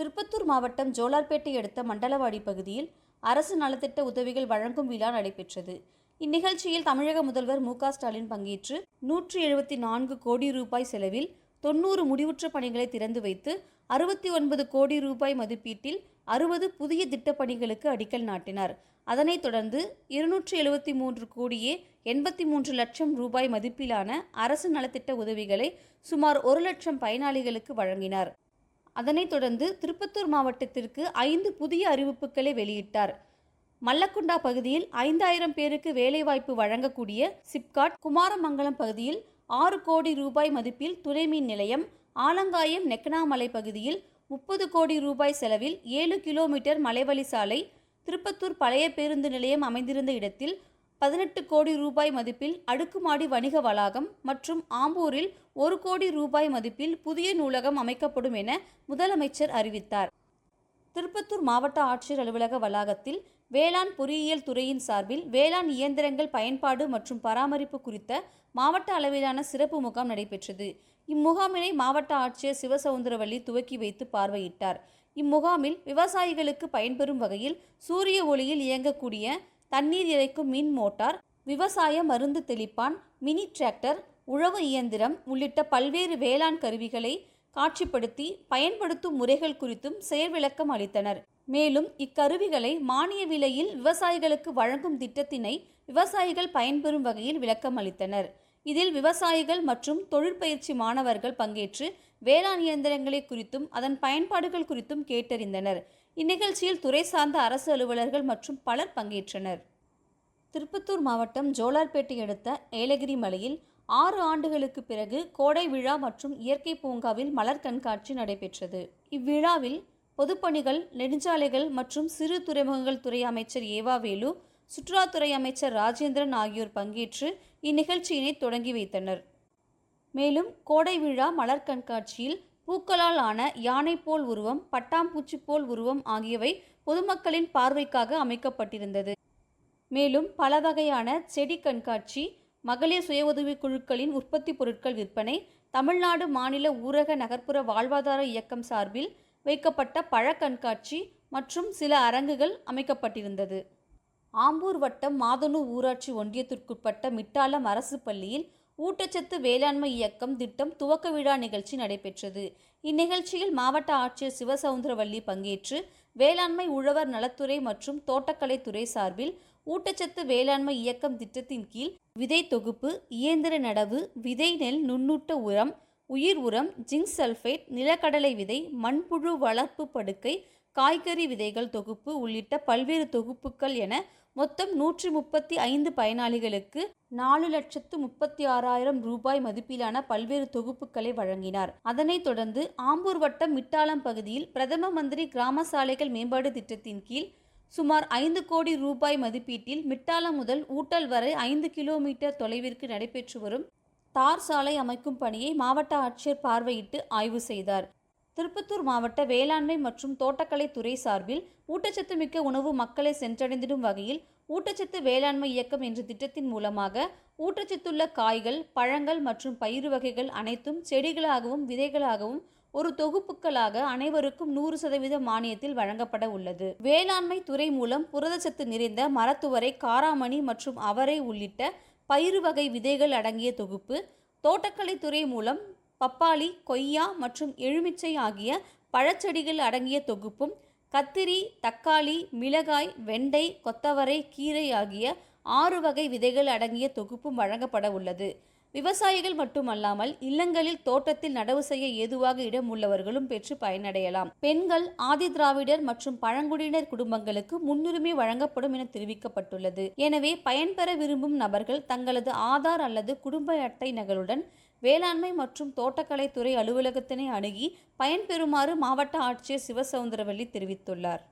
திருப்பத்தூர் மாவட்டம் ஜோலார்பேட்டை அடுத்த மண்டலவாடி பகுதியில் அரசு நலத்திட்ட உதவிகள் வழங்கும் விழா நடைபெற்றது. இந்நிகழ்ச்சியில் தமிழக முதல்வர் மு ஸ்டாலின் பங்கேற்று நூற்றி எழுபத்தி நான்கு கோடி ரூபாய் செலவில் தொண்ணூறு முடிவுற்ற பணிகளை திறந்து வைத்து அறுபத்தி ஒன்பது கோடி ரூபாய் மதிப்பீட்டில் அறுபது புதிய திட்டப்பணிகளுக்கு அடிக்கல் நாட்டினார். அதனைத் தொடர்ந்து இருநூற்றி எழுபத்தி மூன்று கோடியே எண்பத்தி மூன்று லட்சம் ரூபாய் மதிப்பிலான அரசு நலத்திட்ட உதவிகளை சுமார் ஒரு லட்சம் பயனாளிகளுக்கு வழங்கினார். அதனைத் தொடர்ந்து திருப்பத்தூர் மாவட்டத்திற்கு ஐந்து புதிய அறிவிப்புகளை வெளியிட்டார். மல்லக்குண்டா பகுதியில் ஐந்தாயிரம் பேருக்கு வேலைவாய்ப்பு வழங்கக்கூடிய சிப்காட் குமாரமங்கலம் பகுதியில் ஆறு கோடி ரூபாய் மதிப்பில் துணைமின் நிலையம் ஆலங்காயம் நெக்கனாமலை பகுதியில் முப்பது கோடி ரூபாய் செலவில் ஏழு கிலோமீட்டர் மலைவழி சாலை திருப்பத்தூர் பழைய பேருந்து நிலையம் அமைந்திருந்த இடத்தில் பதினெட்டு கோடி ரூபாய் மதிப்பில் அடுக்குமாடி வணிக வளாகம் மற்றும் ஆம்பூரில் ஒரு கோடி ரூபாய் மதிப்பில் புதிய நூலகம் அமைக்கப்படும் என முதலமைச்சர் அறிவித்தார். திருப்பத்தூர் மாவட்ட ஆட்சியர் அலுவலக வளாகத்தில் வேளாண் பொறியியல் துறையின் சார்பில் வேளாண் இயந்திரங்கள் பயன்பாடு மற்றும் பராமரிப்பு குறித்த மாவட்ட அளவிலான சிறப்பு முகாம் நடைபெற்றது. இம்முகாமினை மாவட்ட ஆட்சியர் சிவசவுந்தரவள்ளி துவக்கி வைத்து பார்வையிட்டார். இம்முகாமில் விவசாயிகளுக்கு பயன்பெறும் வகையில் சூரிய ஒளியில் இயங்கக்கூடிய தண்ணீர் இறைக்கும் மின் மோட்டார் விவசாய மருந்து தெளிப்பான் மினி டிராக்டர் உழவு இயந்திரம் உள்ளிட்ட பல்வேறு வேளாண் கருவிகளை காட்சிப்படுத்தி பயன்படுத்தும் முறைகள் குறித்தும் செயல்விளக்கம் அளித்தனர். மேலும் இக்கருவிகளை மானிய விலையில் விவசாயிகளுக்கு வழங்கும் திட்டத்தினை விவசாயிகள் பயன்பெறும் வகையில் விளக்கம் அளித்தனர். இதில் விவசாயிகள் மற்றும் தொழிற்பயிற்சி மாணவர்கள் பங்கேற்று வேளாண் இயந்திரங்களை குறித்தும் அதன் பயன்பாடுகள் குறித்தும் கேட்டறிந்தனர். இந்நிகழ்ச்சியில் துறை சார்ந்த அரசு அலுவலர்கள் மற்றும் பலர் பங்கேற்றனர். திருப்பத்தூர் மாவட்டம் ஜோலார்பேட்டை அடுத்த ஏலகிரி மலையில் ஆறு ஆண்டுகளுக்கு பிறகு கோடை விழா மற்றும் இயற்கை பூங்காவில் மலர் கண்காட்சி நடைபெற்றது. இவ்விழாவில் பொதுப்பணிகள் நெடுஞ்சாலைகள் மற்றும் சிறு துறைமுகங்கள் துறை அமைச்சர் ஏவாவேலு சுற்றுலாத்துறை அமைச்சர் ராஜேந்திரன் ஆகியோர் பங்கேற்று இந்நிகழ்ச்சியினை தொடங்கி வைத்தனர். மேலும் கோடை விழா மலர் கண்காட்சியில் பூக்களால் ஆன யானை போல் உருவம் பட்டாம்பூச்சி போல் உருவம் ஆகியவை பொதுமக்களின் பார்வைக்காக அமைக்கப்பட்டிருந்தது. மேலும் பல வகையான செடி கண்காட்சி மகளிர் சுய உதவிக் குழுக்களின் உற்பத்தி பொருட்கள் விற்பனை தமிழ்நாடு மாநில ஊரக நகர்ப்புற வாழ்வாதார இயக்கம் சார்பில் வைக்கப்பட்ட பழ கண்காட்சி மற்றும் சில அரங்குகள் அமைக்கப்பட்டிருந்தது. ஆம்பூர் வட்டம் மாதனூர் ஊராட்சி ஒன்றியத்திற்குட்பட்ட மிட்டாலம் அரசு பள்ளியில் ஊட்டச்சத்து வேளாண்மை இயக்கம் திட்டம் துவக்க விழா நிகழ்ச்சி நடைபெற்றது. இந்நிகழ்ச்சியில் மாவட்ட ஆட்சியர் சிவசவுந்தரவள்ளி பங்கேற்று வேளாண்மை உழவர் நலத்துறை மற்றும் தோட்டக்கலைத்துறை சார்பில் ஊட்டச்சத்து வேளாண்மை இயக்கம் திட்டத்தின் கீழ் விதை தொகுப்பு இயந்திர நடவு விதை நெல் நுண்ணூட்ட உரம் உயிர் உரம் ஜிங்க் சல்ஃபேட் நிலக்கடலை விதை மண்புழு வளர்ப்பு படுக்கை காய்கறி விதைகள் தொகுப்பு உள்ளிட்ட பல்வேறு தொகுப்புகள் என மொத்தம் நூற்றி முப்பத்தி ஐந்து பயனாளிகளுக்கு நாலு லட்சத்து முப்பத்தி ஆறாயிரம் ரூபாய் மதிப்பிலான பல்வேறு தொகுப்புகளை வழங்கினார். அதனைத் தொடர்ந்து ஆம்பூர் வட்டம் மிட்டாலம் பகுதியில் பிரதம மந்திரி கிராம சாலைகள் மேம்பாடு திட்டத்தின் கீழ் சுமார் ஐந்து கோடி ரூபாய் மதிப்பீட்டில் மிட்டாலம் முதல் ஊட்டல் வரை ஐந்து கிலோமீட்டர் தொலைவிற்கு நடைபெற்று வரும் தார் சாலை அமைக்கும் பணியை மாவட்ட ஆட்சியர் பார்வையிட்டு ஆய்வு செய்தார். திருப்பத்தூர் மாவட்ட வேளாண்மை மற்றும் தோட்டக்கலை துறை சார்பில் ஊட்டச்சத்து மிக்க உணவு மக்களை சென்றடைந்திடும் வகையில் ஊட்டச்சத்து வேளாண்மை இயக்கம் என்ற திட்டத்தின் மூலமாக ஊட்டச்சத்துள்ள காய்கள் பழங்கள் மற்றும் பயிறு வகைகள் அனைத்தும் செடிகளாகவும் விதைகளாகவும் ஒரு தொகுப்புகளாக அனைவருக்கும் நூறு சதவீத மானியத்தில் வழங்கப்பட உள்ளது. வேளாண்மை துறை மூலம் புரதச்சத்து நிறைந்த மரத்துவரை காராமணி மற்றும் அவரை உள்ளிட்ட பயிறு வகை விதைகள் அடங்கிய தொகுப்பு தோட்டக்கலைத்துறை மூலம் பப்பாளி கொய்யா மற்றும் எலுமிச்சை ஆகிய பழச்செடிகள் அடங்கிய தொகுப்பும் கத்திரி தக்காளி மிளகாய் வெண்டை கொத்தவரை கீரை ஆகிய ஆறு வகை விதைகள் அடங்கிய தொகுப்பும் வழங்கப்பட உள்ளது. விவசாயிகள் மட்டுமல்லாமல் இல்லங்களில் தோட்டத்தில் நடவு செய்ய ஏதுவாக இடம் உள்ளவர்களும் பெற்று பயனடையலாம். பெண்கள் ஆதி திராவிடர் மற்றும் பழங்குடியினர் குடும்பங்களுக்கு முன்னுரிமை வழங்கப்படும் என தெரிவிக்கப்பட்டுள்ளது. எனவே பயன்பெற விரும்பும் நபர்கள் தங்களது ஆதார் அல்லது குடும்ப அட்டை நகலுடன் வேளாண்மை மற்றும் தோட்டக்கலைத்துறை அலுவலகத்தினை அணுகி பயன்பெறுமாறு மாவட்ட ஆட்சியர் சிவசவுந்தரவல்லி தெரிவித்துள்ளார்.